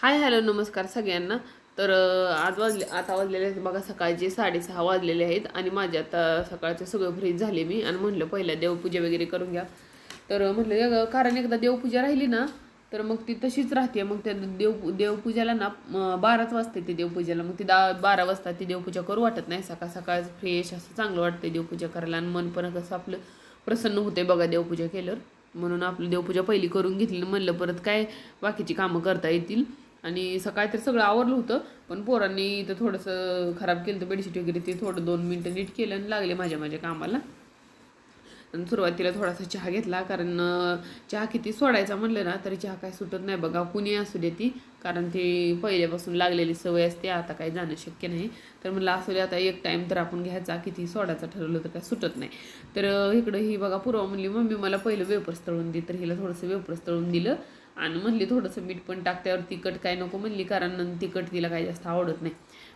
Hi hello नमस्कार सगळ्यांना. तर आज वाजले आता वाजलेले आहेत बघा सकाळचे साडेसहा वाजलेले आहेत आणि माझे आता सकाळचे सगळं फ्रीज झाले मी आणि म्हणलं पहिल्या देवपूजा वगैरे करून घ्या. तर म्हटलं कारण एकदा देवपूजा राहिली ना तर मग ती तशीच राहते. मग त्या देव देवपूजाला ना बाराच वाजते ते देवपूजाला. मग ती दा बारा वाजता ती देवपूजा करू वाटत नाही. सकाळ सकाळ फ्रेश असं चांगलं वाटते देवपूजा करायला आणि मन पण कसं आपलं प्रसन्न होते बघा देवपूजा केल्यावर. म्हणून आपलं देवपूजा पहिली करून घेतली म्हणलं परत काय बाकीची कामं करता येतील? आणि सकाळी तर सगळं आवरलं होतं पण पोरांनी इथं थोडंसं खराब केलं तर बेडशीट वगैरे ते थोडं दोन मिनटं नीट केलं आणि लागले माझ्या माझ्या कामाला. आणि सुरुवातीला थोडासा चहा घेतला कारण चहा किती सोडायचा म्हणलं ना तरी चहा काय सुटत नाही बघा कुणी असू दे ती. कारण ती पहिल्यापासून लागलेली सवय असते आता काही जाणं शक्य नाही. तर म्हणलं असू दे आता एक टाईम तर आपण घ्यायचा किती सोडायचा ठरवलं तर काय सुटत नाही. तर इकडं ही बघा पूर्वा म्हणली मम्मी मला पहिलं वेपर्स तळून दे. तर हिला थोडंसं वेपर्स तळून दिलं. आणि म्हणली थोडंसं मीठ पण टाक त्यावर तिखट काय नको म्हणली कारण तिखट तिला काही जास्त आवडत नाही.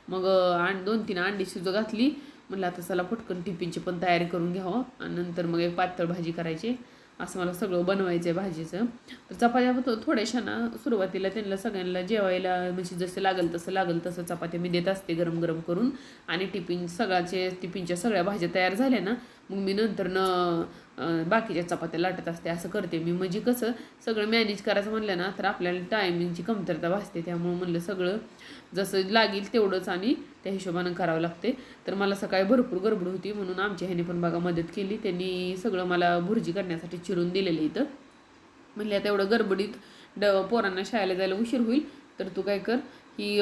मग आण आणि दोन तीन अंडी शिजू घातली. म्हणलं आता चला पटकन टिफिनची पण तयारी करून घ्यावं. आणि नंतर मग एक पातळ भाजी करायची. असं मला सगळं बनवायचं आहे भाजीचं. तर चपात्या थोड्याशा ना सुरुवातीला त्यांना सगळ्यांना जेवायला म्हणजे जसं लागेल तसं लागेल तसं चपात्या मी देत असते गरम गरम करून. आणि टिफिन सगळ्याचे टिफिनच्या सगळ्या भाज्या तयार झाल्या ना मग मी नंतर न बाकीच्या चपात्या लाटत असते असं करते मी. म्हणजे कसं सगळं मॅनेज करायचं म्हणलं ना तर आपल्याला टायमिंगची कमतरता भासते. त्यामुळे म्हणलं सगळं जसं लागेल तेवढंच आणि त्या हिशोबानं करावं लागते. तर मला सकाळी भरपूर गडबड होती म्हणून आमच्या ह्याने पण बघा मदत केली. त्यांनी सगळं मला भुर्जी करण्यासाठी चिरून दिलेलं इथं. म्हणलं आता एवढं गडबडीत ड पोरांना शाळेला जायला उशीर होईल तर तू काय कर की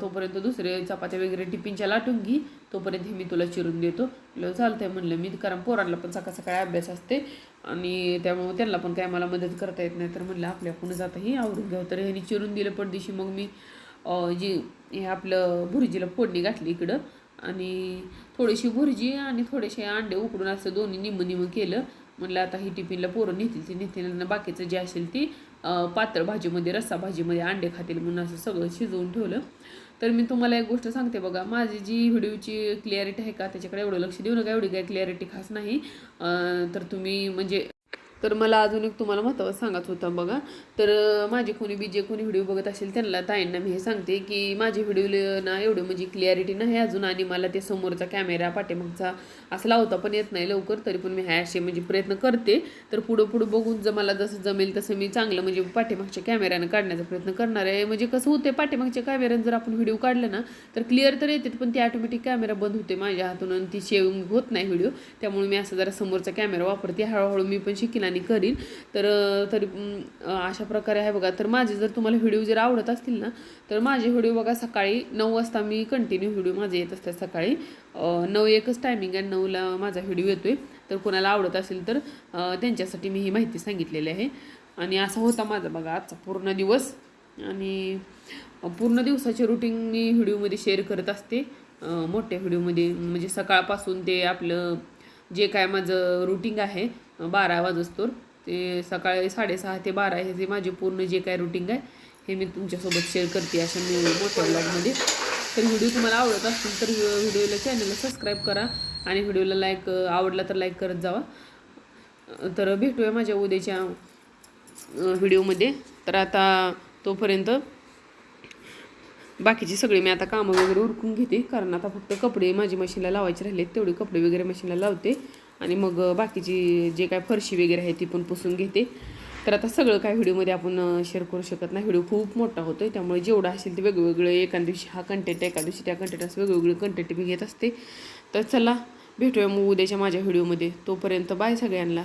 तोपर्यंत दुसरे चपात्या वगैरे टिफिनच्या लाटून घे. तोपर्यंत हे मी तुला चिरून देतो. म्हणलं चालतंय म्हणलं मी कारण पोरांना पण सकाळ सकाळी अभ्यास असते. आणि त्यामुळे त्यांना पण काय मला मदत करता येत नाही. तर म्हणलं आपल्या आपणच जाताही आवरून घ्यावं. तर ह्यांनी चिरून दिलं पडदिशी. मग मी जी हे आपलं भुर्जीला फोडणी घातली इकडं. आणि थोडीशी भुर्जी आणि थोडेसे अंडे उकडून असं दोन्ही निम निम केलं. म्हणलं आता ही टिफिनला पोरं नेतील ती नेतील बाकीचं जे असेल ती पातळ भाजीमध्ये रस्सा भाजीमध्ये अंडे खातील म्हणून असं सगळं शिजवून ठेवलं. तर मी तुम्हाला एक गोष्ट सांगते बघा माझी जी व्हिडिओची क्लिअरिटी आहे का त्याच्याकडे एवढं लक्ष देऊ नका एवढी काही क्लिअरिटी खास नाही. तर तुम्ही म्हणजे तर मला अजून एक तुम्हाला महत्त्वाचं सांगायचं होतं बघा. तर माझे कोणी बी जे कोणी व्हिडिओ बघत असेल त्यांना ताईंना मी हे सांगते की माझे व्हिडिओ ना एवढं म्हणजे क्लिअरिटी नाही अजून आणि मला ते समोरचा कॅमेरा पाठीमागचा असं लावता पण येत नाही लवकर तरी पण मी ह्या असे म्हणजे प्रयत्न करते. तर पुढं पुढं बघून जर मला जसं जमेल तसं मी चांगलं म्हणजे पाठीमागच्या कॅमेऱ्यानं काढण्याचा प्रयत्न करणार आहे. म्हणजे कसं होते पाठीमागच्या कॅमेऱ्यानं जर आपण व्हिडिओ काढला ना तर क्लिअर तर येते पण ती ऑटोमॅटिक कॅमेरा बंद होते माझ्या हातून आणि ती शेविंग होत नाही व्हिडिओ. त्यामुळे मी असं जरा समोरचा कॅमेरा वापरते. हळूहळू मी पण शिकेन आणि करीन. तर तरी अशा प्रकारे आहे बघा. तर माझे जर तुम्हाला व्हिडिओ जर आवडत असतील ना तर माझे व्हिडिओ बघा सकाळी नऊ वाजता मी कंटिन्यू व्हिडिओ माझे येत असतात सकाळी. नऊ एकच टायमिंग आहे नऊला माझा व्हिडिओ येतो आहे तर कोणाला आवडत असेल तर त्यांच्यासाठी मी ही माहिती सांगितलेली आहे. आणि असा होता माझा बघा आजचा पूर्ण दिवस. आणि पूर्ण दिवसाचे रुटीन मी व्हिडिओमध्ये शेअर करत असते. मोठ्या व्हिडिओमध्ये म्हणजे सकाळपासून ते आपलं जे काय माझं रुटीन आहे बारा वाजस्तोर ते सकाळी साडेसहा ते बारा हे जे माझे पूर्ण जे काय रुटीन आहे हे मी तुमच्यासोबत शेअर करते अशा मी मोठ्या ब्लॉगमध्ये तर व्हिडिओ तुम्हाला आवडत असतील तर व्हिडिओला चॅनलला सबस्क्राईब करा आणि व्हिडिओला लाईक आवडला तर लाईक करत जावा. तर भेटूया माझ्या उद्याच्या व्हिडिओमध्ये. तर आता तोपर्यंत बाकीची सगळी मी आता कामं वगैरे उरकून घेते. कारण आता फक्त कपडे माझी मशीनला लावायचे राहिलेत तेवढे कपडे वगैरे मशीनला लावते. आणि मग बाकीची जे काय फरशी वगैरे आहे ती पण पुसून घेते. तर आता सगळं काय व्हिडिओमध्ये आपण शेअर करू शकत नाही. व्हिडिओ खूप मोठा होतो आहे त्यामुळे जेवढं असेल ते वेगवेगळं एका दिवशी हा कंटेंट एका दिवशी त्या कंटेंट असं वेगवेगळे कंटेंट मी घेत असते. तर चला भेटूया मग उद्याच्या माझ्या व्हिडिओमध्ये. तोपर्यंत बाय सगळ्यांना.